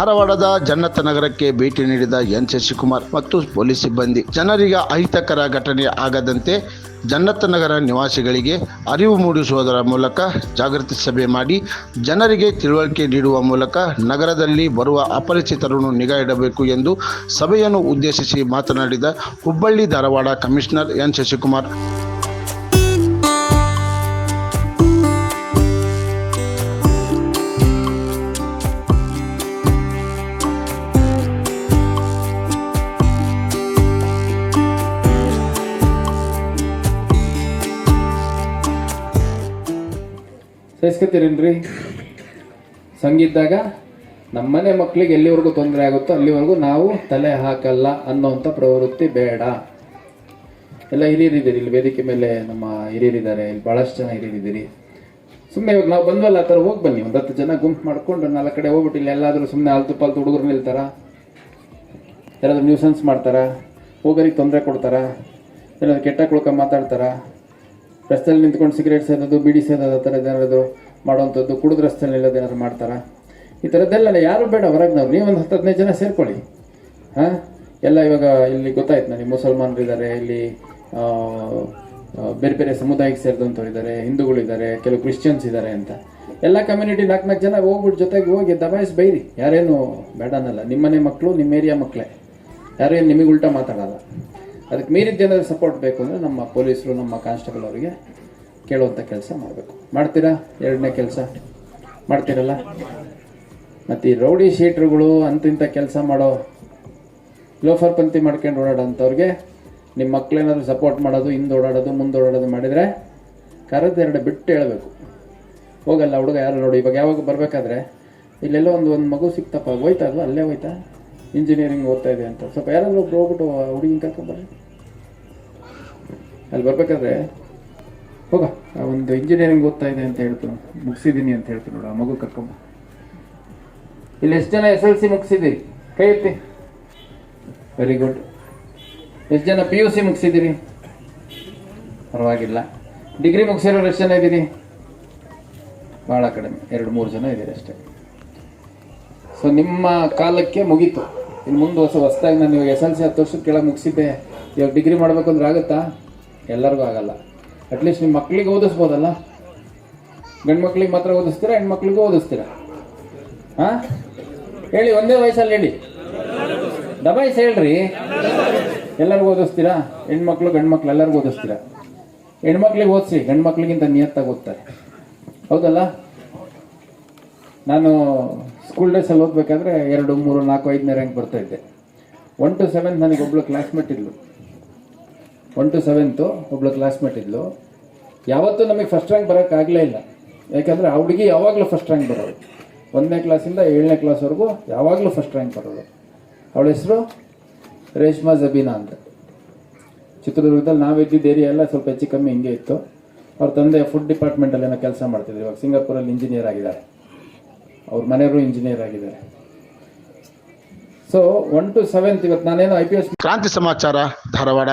ಧಾರವಾಡದ ಜನ್ನತ ನಗರಕ್ಕೆ ಭೇಟಿ ನೀಡಿದ ಎನ್ ಶಶಿಕುಮಾರ್ ಮತ್ತು ಪೊಲೀಸ್ ಸಿಬ್ಬಂದಿ, ಜನರಿಗೆ ಅಹಿತಕರ ಘಟನೆ ಆಗದಂತೆ ಜನ್ನತ ನಗರ ನಿವಾಸಿಗಳಿಗೆ ಅರಿವು ಮೂಡಿಸುವುದರ ಮೂಲಕ ಜಾಗೃತಿ ಸಭೆ ಮಾಡಿ, ಜನರಿಗೆ ತಿಳುವಳಿಕೆ ನೀಡುವ ಮೂಲಕ ನಗರದಲ್ಲಿ ಬರುವ ಅಪರಿಚಿತರನ್ನು ನಿಗಾ ಇಡಬೇಕು ಎಂದು ಸಭೆಯನ್ನು ಉದ್ದೇಶಿಸಿ ಮಾತನಾಡಿದ ಹುಬ್ಬಳ್ಳಿ ಧಾರವಾಡ ಕಮಿಷನರ್ ಎನ್ ಶಶಿಕುಮಾರ್. ಸಹಿಸ್ಕೊತೀರೇನ್ರಿ ಸಂಗಿದ್ದಾಗ ನಮ್ಮನೆ ಮಕ್ಕಳಿಗೆ ಎಲ್ಲಿವರೆಗೂ ತೊಂದರೆ ಆಗುತ್ತೋ ಅಲ್ಲಿವರೆಗೂ ನಾವು ತಲೆ ಹಾಕಲ್ಲ ಅನ್ನೋಂಥ ಪ್ರವೃತ್ತಿ ಬೇಡ. ಎಲ್ಲ ಹಿರಿಯರಿದ್ದೀರಿ, ಇಲ್ಲಿ ವೇದಿಕೆ ಮೇಲೆ ನಮ್ಮ ಹಿರಿಯರಿದ್ದಾರೆ, ಇಲ್ಲಿ ಭಾಳಷ್ಟು ಜನ ಹಿರಿಯರಿದ್ದೀರಿ. ಸುಮ್ಮನೆ ಇವಾಗ ನಾವು ಬಂದ್ವಲ್ಲ, ಆ ಥರ ಹೋಗಿ ಬನ್ನಿ. ಒಂದು ಹತ್ತು ಜನ ಗುಂಪು ಮಾಡಿಕೊಂಡು ನಾಲ್ಕು ಕಡೆ ಹೋಗ್ಬಿಟ್ಟು ಇಲ್ಲಿ ಎಲ್ಲಾದರೂ ಸುಮ್ಮನೆ ಆಲ್ತು ಪಾಲ್ತು ಹುಡುಗರು ನಿಲ್ತಾರ? ಯಾರಾದರೂ ನ್ಯೂಸನ್ಸ್ ಮಾಡ್ತಾರಾ? ಹೋಗೋರಿಗೆ ತೊಂದರೆ ಕೊಡ್ತಾರಾ? ಏನಾದ್ರು ಕೆಟ್ಟ ಕುಳ್ಕ ಮಾತಾಡ್ತಾರಾ? ರಸ್ತೆಯಲ್ಲಿ ನಿಂತ್ಕೊಂಡು ಸಿಗರೇಟ್ ಸೇದೋದು ಬಿಡಿ ಸೇದೋದು, ಆ ಥರ ಏನಾದ್ರು ಮಾಡೋವಂಥದ್ದು ಕುಡಿದ ರಸ್ತೆಯಲ್ಲಿ ಇಲ್ಲದ ಏನಾದ್ರು ಮಾಡ್ತಾರಾ? ಈ ಥರದ್ದೆಲ್ಲ ಯಾರು ಬೇಡ, ಹೊರಗೆ ನಾವು. ನೀವೊಂದು ಹತ್ತು ಹದಿನೈದು ಜನ ಸೇರ್ಕೊಳ್ಳಿ. ಹಾಂ? ಎಲ್ಲ ಇವಾಗ ಇಲ್ಲಿ ಗೊತ್ತಾಯ್ತು ನನಗೆ. ಮುಸಲ್ಮಾನರು ಇದ್ದಾರೆ ಇಲ್ಲಿ ಬೇರೆ ಬೇರೆ ಸಮುದಾಯಕ್ಕೆ ಸೇರಿದಂಥವ್ರು ಇದ್ದಾರೆ ಹಿಂದೂಗಳಿದ್ದಾರೆ ಕೆಲವು ಕ್ರಿಶ್ಚಿಯನ್ಸ್ ಇದ್ದಾರೆ ಅಂತ. ಎಲ್ಲ ಕಮ್ಯುನಿಟಿ ನಾಲ್ಕು ನಾಲ್ಕು ಜನ ಹೋಗ್ಬಿಟ್ಟು ಜೊತೆಗೆ ಹೋಗಿ ದಬಾಯಿಸಿ ಬೈರಿ. ಯಾರೇನು ಬೇಡ ಅನ್ನಲ್ಲ ನಿಮ್ಮನೆ ಮಕ್ಕಳು, ನಿಮ್ಮ ಏರಿಯಾ ಮಕ್ಕಳೇ. ಯಾರೇನು ನಿಮಗೆ ಉಲ್ಟಾ ಮಾತಾಡಲ್ಲ. ಅದಕ್ಕೆ ಮೀರಿದ್ದೇನಾದ್ರು ಸಪೋರ್ಟ್ ಬೇಕು ಅಂದರೆ ನಮ್ಮ ಪೊಲೀಸರು, ನಮ್ಮ ಕಾನ್ಸ್ಟೇಬಲ್ ಅವರಿಗೆ ಕೇಳುವಂಥ ಕೆಲಸ ಮಾಡಬೇಕು. ಮಾಡ್ತೀರಾ? ಎರಡನೇ ಕೆಲಸ. ಮಾಡ್ತೀರಲ್ಲ? ಮತ್ತು ಈ ರೌಡಿ ಶೀಟ್ರುಗಳು ಅಂತಿಂಥ ಕೆಲಸ ಮಾಡೋ ಲೋಫರ್ ಪಂತಿ ಮಾಡ್ಕೊಂಡು ಓಡಾಡೋಂಥವ್ರಿಗೆ ನಿಮ್ಮ ಮಕ್ಕಳೇನಾದರೂ ಸಪೋರ್ಟ್ ಮಾಡೋದು, ಹಿಂದೆ ಓಡಾಡೋದು, ಮುಂದೆ ಓಡಾಡೋದು ಮಾಡಿದರೆ ಕರೆದೆರಡು ಬಿಟ್ಟು ಹೇಳಬೇಕು. ಹೋಗಲ್ಲ ಹುಡುಗ ಯಾರು ನೋಡಿ, ಇವಾಗ ಯಾವಾಗ ಬರಬೇಕಾದ್ರೆ ಇಲ್ಲೆಲ್ಲೋ ಒಂದು ಒಂದು ಮಗು ಸಿಕ್ತಪ್ಪ, ಹೋಯ್ತಾ ಅಲ್ವಾ? ಅಲ್ಲೇ ಹೋಯ್ತಾ? ಇಂಜಿನಿಯರಿಂಗ್ ಓದ್ತಾ ಇದೆ ಅಂತ. ಸ್ವಲ್ಪ ಯಾರಾದರೂ ಒಬ್ರು ಹೋಗ್ಬಿಟ್ಟು ಹುಡುಗಿನ ಕರ್ಕೊಂಬರ್ರಿ ಅಲ್ಲಿ ಬರ್ಬೇಕಾದ್ರೆ ಹೋಗ. ಒಂದು ಇಂಜಿನಿಯರಿಂಗ್ ಓದ್ತಾ ಇದೆ ಅಂತ ಹೇಳ್ತು ಮುಗಿಸಿದ್ದೀನಿ ಅಂತ ಹೇಳ್ತೀನಿ ನೋಡು. ಆ ಮಗು ಕರ್ಕೊಂಬ ಇಲ್ಲಿ ಎಷ್ಟು ಜನ ಎಸ್ ಎಲ್ ಸಿ ಮುಗಿಸಿದ್ದೀರಿ ಕೈ ಎತ್ತಿ. ವೆರಿ ಗುಡ್ ಎಷ್ಟು ಜನ ಪಿ ಯು ಸಿ ಮುಗಿಸಿದ್ದೀರಿ? ಪರವಾಗಿಲ್ಲ. ಡಿಗ್ರಿ ಮುಗಿಸಿರೋರು ಎಷ್ಟು ಜನ ಇದ್ದೀರಿ? ಭಾಳ ಕಡಿಮೆ. ಎರಡು ಮೂರು ಜನ ಇದ್ದೀರಿ ಅಷ್ಟೇ. ಸೊ ನಿಮ್ಮ ಕಾಲಕ್ಕೆ ಮುಗೀತು. ಇನ್ನು ಮುಂದೆ ಹೊಸ, ಹೊಸದಾಗಿ ನಾನು ಇವಾಗ ಎಸ್ ಎಲ್ ಸಿ ಹತ್ತು ವರ್ಷದ ಕೆಳಗೆ ಮುಗಿಸಿದ್ದೆ. ಇವಾಗ ಡಿಗ್ರಿ ಮಾಡ್ಬೇಕು ಅಂದ್ರೆ ಆಗುತ್ತಾ? ಎಲ್ಲರಿಗೂ ಆಗಲ್ಲ. ಅಟ್ಲೀಸ್ಟ್ ನಿಮ್ಮ ಮಕ್ಕಳಿಗೆ ಓದಿಸ್ಬೋದಲ್ಲ? ಗಂಡು ಮಕ್ಳಿಗೆ ಮಾತ್ರ ಓದಿಸ್ತೀರಾ ಹೆಣ್ಮಕ್ಳಿಗೂ ಓದಿಸ್ತೀರಾ? ಹಾಂ? ಹೇಳಿ, ಒಂದೇ ವಯಸ್ಸಲ್ಲಿ ಹೇಳಿ. ದಬಾಯಿಸ್ ಹೇಳ್ರಿ. ಎಲ್ಲರಿಗೂ ಓದಿಸ್ತೀರಾ? ಹೆಣ್ಮಕ್ಳು ಗಂಡು ಮಕ್ಳು, ಎಲ್ಲರಿಗೂ ಓದಿಸ್ತೀರಾ? ಹೆಣ್ಮಕ್ಳಿಗೆ ಓದಿಸಿ, ಗಂಡು ಮಕ್ಳಿಗಿಂತ ನಿಯತ್ತಾಗಿ ಓದ್ತಾರೆ. ಹೌದಲ್ಲ? ನಾನು ಸ್ಕೂಲ್ ಡೇಸಲ್ಲಿ ಓದಬೇಕಾದ್ರೆ ಎರಡು, ಮೂರು, ನಾಲ್ಕು, ಐದನೇ ರ್ಯಾಂಕ್ ಬರ್ತಾ ಇದ್ದೆ. ಒನ್ ಟು ಸೆವೆಂತ್ ನನಗೆ ಒಬ್ಳು ಕ್ಲಾಸ್ಮೇಟ್ ಇದ್ಲು. ಒನ್ ಟು ಸೆವೆಂತು ಒಬ್ಳು ಕ್ಲಾಸ್ಮೇಟ್ ಇದ್ಲು. ಯಾವತ್ತೂ ನಮಗೆ ಫಸ್ಟ್ ರ್ಯಾಂಕ್ ಬರೋಕ್ಕಾಗಲೇ ಇಲ್ಲ. ಯಾಕಂದರೆ ಆ ಹುಡುಗಿ ಯಾವಾಗಲೂ ಫಸ್ಟ್ ರ್ಯಾಂಕ್ ಬರೋದು ಒಂದನೇ ಕ್ಲಾಸಿಂದ ಏಳನೇ ಕ್ಲಾಸ್ವರೆಗೂ ಯಾವಾಗಲೂ ಫಸ್ಟ್ ರ್ಯಾಂಕ್ ಬರೋದು ಅವಳ ಹೆಸರು ರೇಷ್ಮಾ ಜಬೀನಾ ಅಂತ. ಚಿತ್ರದುರ್ಗದಲ್ಲಿ ನಾವು ಇದ್ದಿದ್ದ ಏರಿಯಾ ಎಲ್ಲ ಸ್ವಲ್ಪ ಹೆಚ್ಚು ಕಮ್ಮಿ ಹಿಂಗೆ ಇತ್ತು. ಅವ್ರ ತಂದೆ ಫುಡ್ ಡಿಪಾರ್ಟ್ಮೆಂಟಲ್ಲಿ ಏನೋ ಕೆಲಸ ಮಾಡ್ತಿದ್ರು. ಇವಾಗ ಸಿಂಗಾಪುರಲ್ಲಿ ಇಂಜಿನಿಯರ್ ಆಗಿದ್ದಾರೆ. ಅವ್ರ ಮನೆಯವರು ಇಂಜಿನಿಯರ್ ಆಗಿದ್ದಾರೆ. ಸೊ ಒನ್ ಟು ಸೆವೆಂತ್ ಇವತ್ತು ನಾನೇನು ಐ ಪಿ ಎಸ್ ಕ್ರಾಂತಿ ಸಮಾಚಾರ ಧಾರವಾಡ.